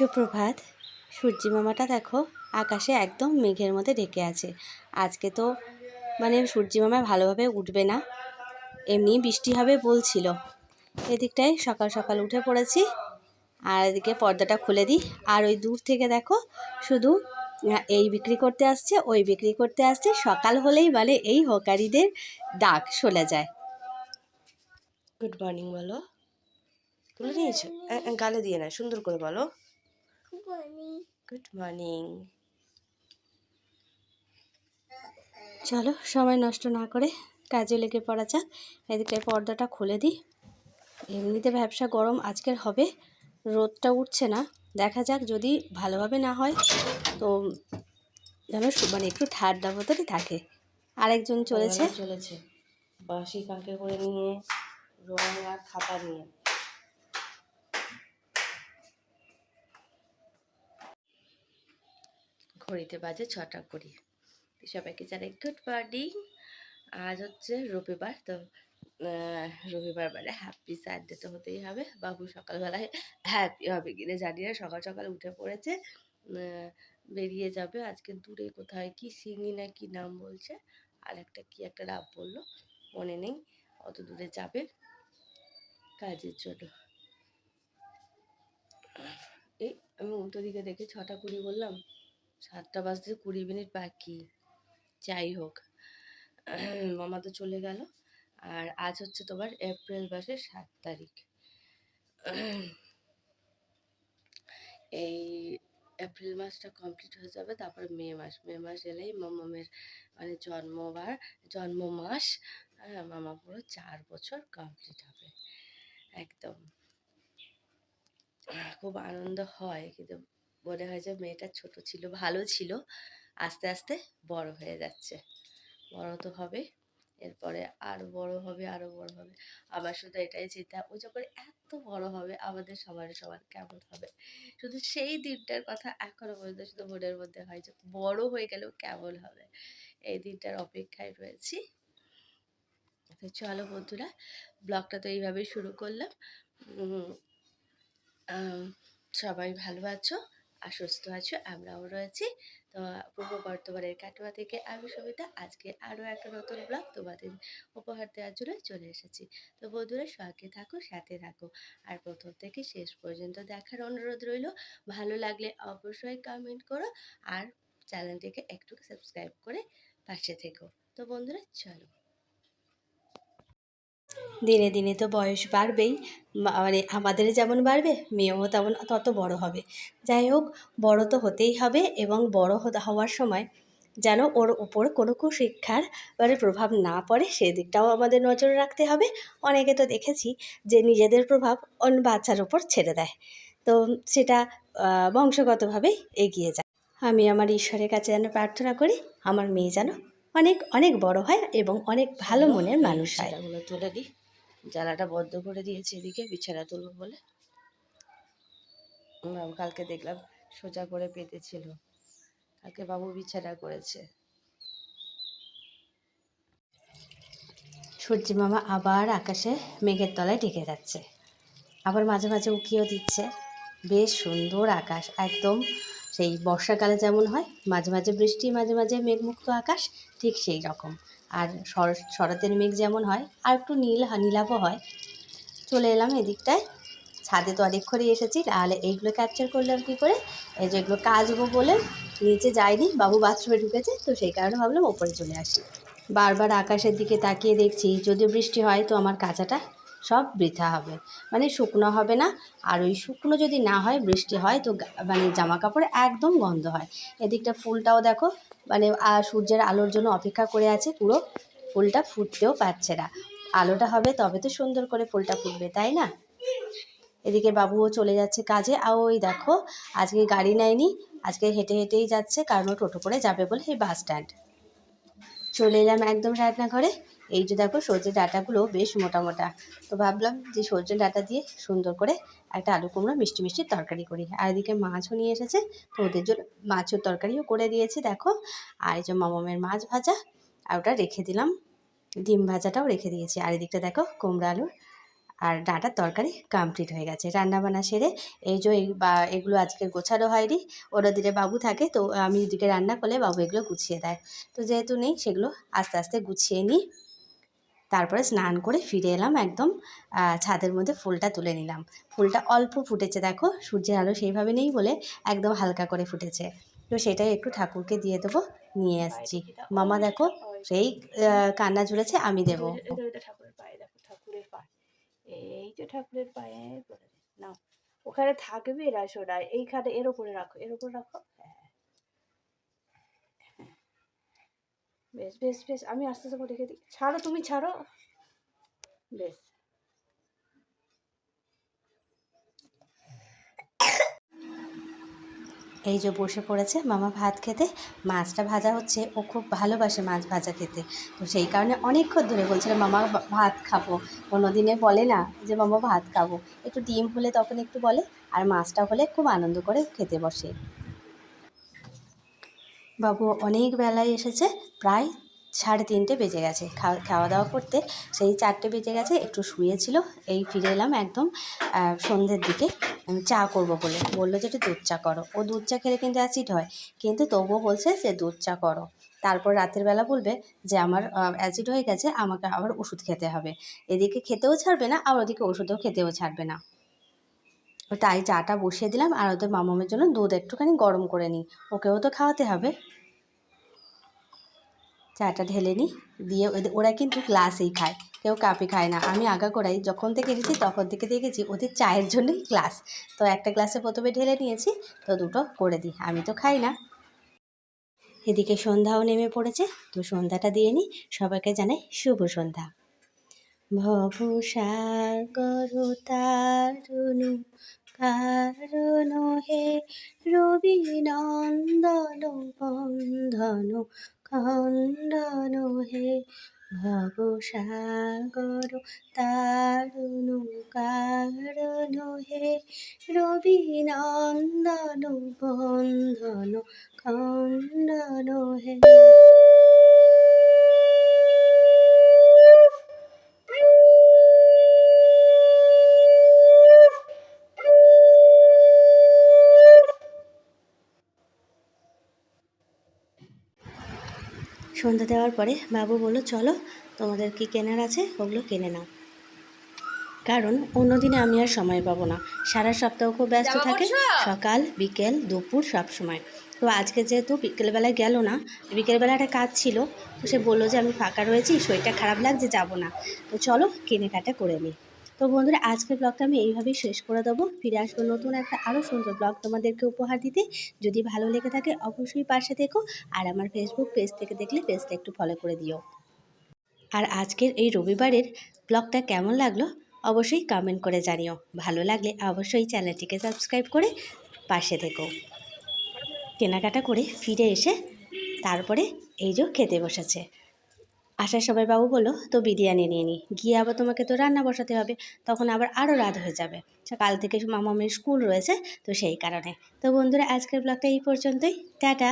সুপ্রভাত। সূর্যি মামাটা দেখো, আকাশে একদম মেঘের মধ্যে ঢেকে আছে। আজকে তো মানে সূর্যি মামা ভালোভাবে উঠবে না। এমনি বৃষ্টি হবে বলছিল। এদিকটায় সকাল সকাল উঠে পড়েছি। আর এদিকে পর্দাটা খুলে দিই। আর ওই দূর থেকে দেখো, শুধু এই বিক্রি করতে আসছে, ওই বিক্রি করতে আসছে। সকাল হলেই মানে এই হকারিদের ডাক শোনা যায়। গুড মর্নিং বলো। তুলে নিয়েছো? গালে দিয়ে না, সুন্দর করে বলো। গুড মর্নিং চলো সময় নষ্ট না করে কাজে লেগে পড়া যাক। এদিকে পর্দাটা খুলে দিই। এমনিতে ব্যবসা গরম আজকের হবে। রোদটা উঠছে না। দেখা যাক যদি ভালোভাবে না হয় তো যেন মানে একটু ঠান্ডা মতনই থাকে। আরেকজন চলেছে। চলেছে। বাঁশি কাঁকে করে নিয়ে রং আর খাতা নিয়ে। ঘড়িতে বাজে ছটা কুড়ি। সবাইকে জানাই গুড মর্নিং আজ হচ্ছে রবিবার, তো রবিবার মানে হ্যাপি সানডে তো হতেই হবে। বাবু সকালবেলায় হ্যাপি হবে কিনা জানি না, সকাল সকাল উঠে পড়েছে বেরিয়ে যাবে। আজকে দূরে কোথায়, কি সিঙ্গি না কি নাম বলছে, আর একটা কি একটা নাম বলল, মনে নেই, অত দূরে যাবে কাজের জন্য। এই আমি উল্টো দিকে দেখে ছটা কুড়ি বললাম সাতটা বাজতে কুড়ি মিনিট বাকি। যাই হোক, মামা তো চলে গেল। আর আজ হচ্ছে তোমার এপ্রিল মাসের সাত তারিখ। এই এপ্রিল মাসটা কমপ্লিট হয়ে যাবে, তারপর মে মাস। মে মাস এলেই মামামের মানে জন্মবার জন্ম মাস হ্যাঁ মামা পুরো চার বছর কমপ্লিট হবে। একদম। খুব আনন্দ হয়, কিন্তু মনে হয় যে মেয়েটা ছোট ছিল, ভালো ছিল, আস্তে আস্তে বড় হয়ে যাচ্ছে। বড় তো হবে, এরপরে আরও বড় হবে, আরও বড় হবে। আমার শুধু এটাই চিন্তা, ও যখন এত বড় হবে, আমাদের সবার সবার কেমন হবে? শুধু সেই দিনটার কথা এখনও পর্যন্ত শুধু মনের মধ্যে হয় যে বড় হয়ে গেলেও কেমন হবে? এই দিনটার অপেক্ষায় রয়েছি। তো চলো বন্ধুরা, ব্লগটা তো এইভাবেই শুরু করলাম। সবাই ভালো আছো? আর সুস্থ আছো, আমরাও রয়েছি। তো পূর্ব বর্তমানের কাটোয়া থেকে আমি সবিতা, আজকে আরও একটা নতুন ব্লগ তোমাদের উপহার দেওয়ার জন্য চলে এসেছি। তো বন্ধুরা, সঙ্গে থাকো, সাথে থাকো। আর প্রথম থেকে শেষ পর্যন্ত দেখার অনুরোধ রইল, ভালো লাগলে অবশ্যই কমেন্ট করো আর চ্যানেলটিকে একটু সাবস্ক্রাইব করে পাশে থেকো। তো বন্ধুরা, চলো। দিনে দিনে তো বয়স বাড়বেই। মানে আমাদের যেমন বাড়বে, মেয়েও তেমন তত বড় হবে। যাই হোক, বড় তো হতেই হবে এবং বড় হওয়ার সময় যেন ওর উপর কোনো কুশিক্ষার মানে প্রভাব না পড়ে, সেদিকটাও আমাদের নজর রাখতে হবে। অনেকে তো দেখেছি যে নিজেদের প্রভাব অন্য বাচ্চার উপর ছেড়ে দেয়। তো সেটা বংশগতভাবেই এগিয়ে যায়। আমি আমার ঈশ্বরের কাছে যেন প্রার্থনা করি, আমার মেয়ে যেন অনেক অনেক বড় হয় এবং অনেক ভালো মনের মানুষ হয়। তুলে দিই। জ্বালাটা বদ্ধ করে দিয়েছি এদিকে বিছানা তুলবো বলে। কালকে দেখলাম সোজা করে পেতেছিল কালকে বাবু বিছানা করেছে। সূর্যি মামা আবার আকাশে মেঘের তলায় ঢেকে যাচ্ছে। আবার মাঝে মাঝে উকিও দিচ্ছে। বেশ সুন্দর আকাশ একদম সেই বর্ষাকালে যেমন হয়, মাঝে মাঝে বৃষ্টি, মাঝে মাঝে মেঘমুক্ত আকাশ, ঠিক সেই রকম। আর শর- শরতের মেঘ যেমন হয়, আর একটু নীল নীলাভও হয়। চলে এলাম এদিকটায়। ছাদে তো অনেকক্ষণই এসেছি, তাহলে এইগুলো ক্যাপচার করলাম কী করে? এই যে এগুলো কাচবো বলে নিচে যাইনি, বাবু বাথরুমে ঢুকেছে, তো সেই কারণে ভাবলাম ওপরে চলে আসি। বারবার আকাশের দিকে তাকিয়ে দেখছি, যদি বৃষ্টি হয় তো আমার কাঁচাটা সব বৃথা হবে। মানে শুকনো হবে না। আর ওই শুকনো যদি না হয়, বৃষ্টি হয়, তো মানে জামা কাপড় একদম গন্ধ হয়। এদিকটা ফুলটাও দেখো মানে সূর্যের আলোর জন্য অপেক্ষা করে আছে। পুরো ফুলটা ফুটতেও পারছে না। আলোটা হবে, তবে তো সুন্দর করে ফুলটা ফুটবে, তাই না? এদিকে বাবুও চলে যাচ্ছে কাজে। আর ওই দেখো, আজকে গাড়ি নেয়নি। আজকে হেঁটে হেঁটেই যাচ্ছে, কারণ ও টোটো করে যাবে বলে এই বাস স্ট্যান্ড। চলে এলাম একদম রান্নাঘরে এই যে দেখো সজনে ডাঁটাগুলো বেশ মোটা মোটা তো ভাবলাম যে সজনে ডাঁটা দিয়ে সুন্দর করে একটা আলু কুমড়ো মিষ্টি মিষ্টি তরকারি করি। আর এদিকে মাছও নিয়ে এসেছে, তো ওদের জন্য মাছের তরকারিও করে দিয়েছি দেখো। আর এই যে মামামের মাছ ভাজা, আর ওটা রেখে দিলাম। ডিম ভাজাটাও রেখে দিয়েছি। আর এদিকটা দেখো কুমড়ো আলুর আর ডাঁটার তরকারি কমপ্লিট হয়ে গেছে। রান্নাবান্না সেরে এই যে বা এগুলো আজকে গোছানো হয়নি, ওরা দিকে বাবু থাকে, তো আমি এদিকে রান্না করলে বাবু এগুলো গুছিয়ে দেয়। তো যেহেতু নেই, সেগুলো আস্তে আস্তে গুছিয়ে নিই। তারপরে স্নান করে ফিরে এলাম একদম ছাদের মধ্যে ফুলটা তুলে নিলাম। ফুলটা অল্প ফুটেছে দেখো, সূর্যের আলো সেইভাবে নেই বলে একদম হালকা করে ফুটেছে। তো সেটাই একটু ঠাকুরকে দিয়ে দেবো, নিয়ে আসছি। মামা দেখো, সেই কান্না জুড়েছে আমি দেবো। ঠাকুরের পায়ে এই যে ওখানে থাকবে এরা সোনা, এইখানে, এর উপরে রাখো, এর উপরে রাখো হ্যাঁ হ্যাঁ। বেশ বেশ বেশ, আমি আস্তে আস্তে রেখে দিই। ছাড়ো তুমি, ছাড়ো। বেশ। এই যে বসে পড়েছে মামা ভাত খেতে। মাছটা ভাজা হচ্ছে, ও খুব ভালোবাসে মাছ ভাজা খেতে। তো সেই কারণে অনেকক্ষণ ধরে বলছিল, মামা, ভাত খাব। কোনো দিনে বলে না যে, মামা, ভাত খাব। একটু ডিম হলে তখন একটু বলে, আর মাছটা হলে খুব আনন্দ করে খেতে বসে। বাবু অনেক বেলায় এসেছে, প্রায় সাড়ে তিনটে বেজে গেছে। খাওয়া দাওয়া করতে সেই চারটে বেজে গেছে, একটু শুয়েছিল, এই ফিরে এলাম একদম সন্ধ্যের দিকে চা করব বলে। বলল যে একটু দুধ চা করো। ও দুধ চা খেলে কিন্তু অ্যাসিড হয়, কিন্তু তবুও বলছে যে দুধ চা করো। তারপর রাতের বেলা বলবে যে আমার অ্যাসিড হয়ে গেছে, আমাকে আবার ওষুধ খেতে হবে। এদিকে খেতেও ছাড়বে না আর ওদিকে ওষুধও খেতেও ছাড়বে না। তাই চাটা বসিয়ে দিলাম আর ওদের মামামের জন্য দুধ একটুখানি গরম করে নিই। ওকেও তো খাওয়াতে হবে। চাটা ঢেলে নিই, দিয়ে ওরা কিন্তু গ্লাসেই খায়, কেউ কাপে খায় না। আমি আগাগোড়াই যখন থেকে এসেছি তখন থেকে দেখেছি ওদের চায়ের জন্যই গ্লাস। তো একটা গ্লাসে প্রথমে ঢেলে নিয়েছি, তো দুটো করে দিই, আমি তো খাই না। এদিকে সন্ধ্যাও নেমে পড়েছে, তো সন্ধ্যাটা দিয়ে নিই, সবাইকে জানাই শুভ সন্ধ্যা। ভব সাগর তারুণ কারণ হে রবি নন্দন বন্ধন। খণ্ডন হে ভব সাগর তারুণ কারণ হে রবি নন্দন বন্ধন। খণ্ডন হে সন্ধ্যা দেওয়ার পরে বাবু বলল চলো তোমাদের কি কেনার আছে? ওগুলো কিনে নাও। কারণ অন্যদিনে আমি আর সময় পাবো না। সারা সপ্তাহ খুব ব্যস্ত থাকে সকাল বিকেল দুপুর সব সময়। তো আজকে যেহেতু বিকেলবেলায় গেল না বিকেলবেলা একটা কাজ ছিল তো সে বলল যে আমি ফাঁকা রয়েছি শরীরটা খারাপ লাগছে যাব না। তো চলো কেনাকাটা করে নিই। তো বন্ধুরা, আজকের ব্লগটা আমি এইভাবেই শেষ করে দেবো। ফিরে আসব নতুন একটা আরও সুন্দর ব্লগ তোমাদেরকে উপহার দিতে। যদি ভালো লেগে থাকে, অবশ্যই পাশে দেখো আর আমার ফেসবুক পেজ থেকে দেখলে পেজটা একটু ফলো করে দিও। আর আজকের এই রবিবারের ব্লগটা কেমন লাগল, অবশ্যই কমেন্ট করে জানিও। ভালো লাগলে অবশ্যই চ্যানেলটিকে সাবস্ক্রাইব করে পাশে থেকো। কেনাকাটা করে ফিরে এসে তারপরে এই যে খেতে বসেছে। আসার সময় বাবু বলল তো বিরিয়ানি নিয়ে নি। গিয়ে আবার তোমাকে তো রান্না বসাতে হবে। তখন আবার আরও রাত হয়ে যাবে। কাল থেকে মামামের স্কুল রয়েছে, তো সেই কারণে। তো বন্ধুরা, আজকের ব্লগটা এই পর্যন্তই। টাটা।